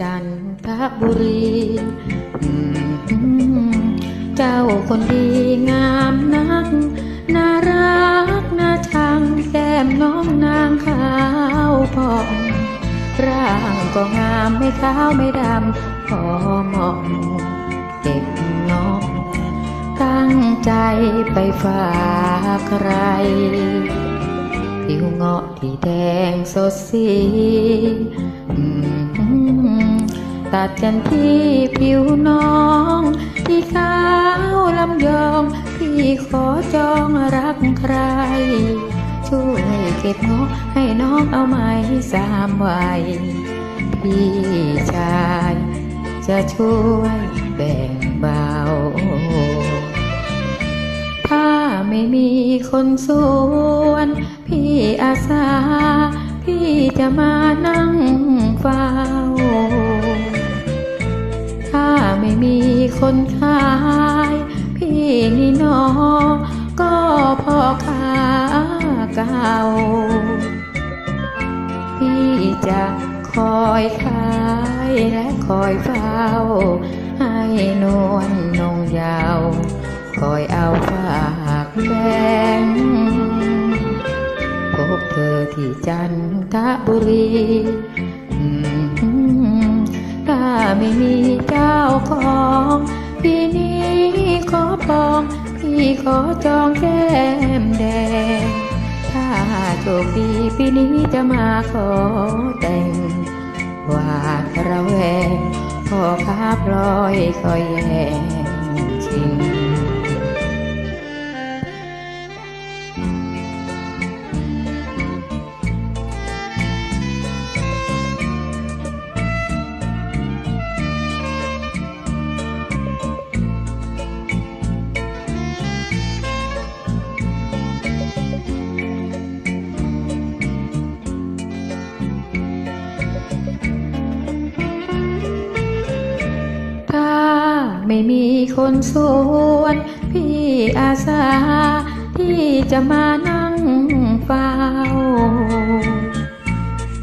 จันทบุรีเจ้าคนดีงามนัก น่ารักน่าชังแก้มน้องนางขาวผ่องร่างก็งามไม่ขาวไม่ดำพอเหมาะเด็กนอกตั้งใจไปฝากใครผิวเงาะที่แดงสดสี ตัดกันที่ผิวน้องที่ขาวลำยองพี่ขอจองรักใคร ช่วยเก็บเงาะให้น้องเอาไหมสามวัยพี่ชาย จะช่วยแบ่งเบา ถ้าไม่มีคนสวน พี่อาสา พี่จะมานั่ง คนขาย พี่นี่นอ ก็พอค้าเก่า พี่จะคอยขายและคอยเฝ้า ให้นวลนงยาว คอยเอาฝากแบงพบเธอที่จันทบุรี ไม่มีเจ้าของปีนี้ขอปองพี่ขอจองแก้มแดง ถ้าโชคดีปีนี้จะมาขอแต่งหวาดระแวงพอคาพลอยคอยแย่ง ไม่มีคนสวน พี่อาสา ที่จะมานั่งเฝ้า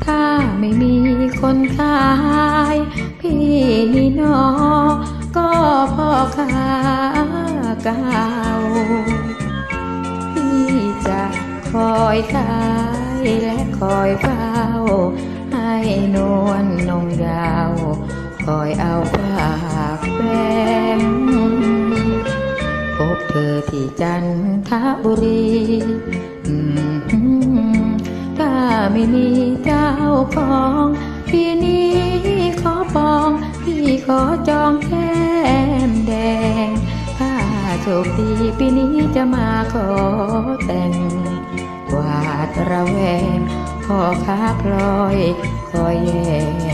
ถ้าไม่มีคนขาย พี่นี่นอ ก็พอค้าเก่าพี่จะคอยขายและคอยเฝ้า ให้นวลนงยาว คอยเอาฝากแบ่งพบเธอที่จันทบุรีถ้าไม่มีเจ้าของพี่นี้ขอปอง พี่ขอจองแก้มแดง ถ้าโชคดีปีนี้จะมาขอแต่งวาดระแวงพ่อค้าพลอยคอยแย่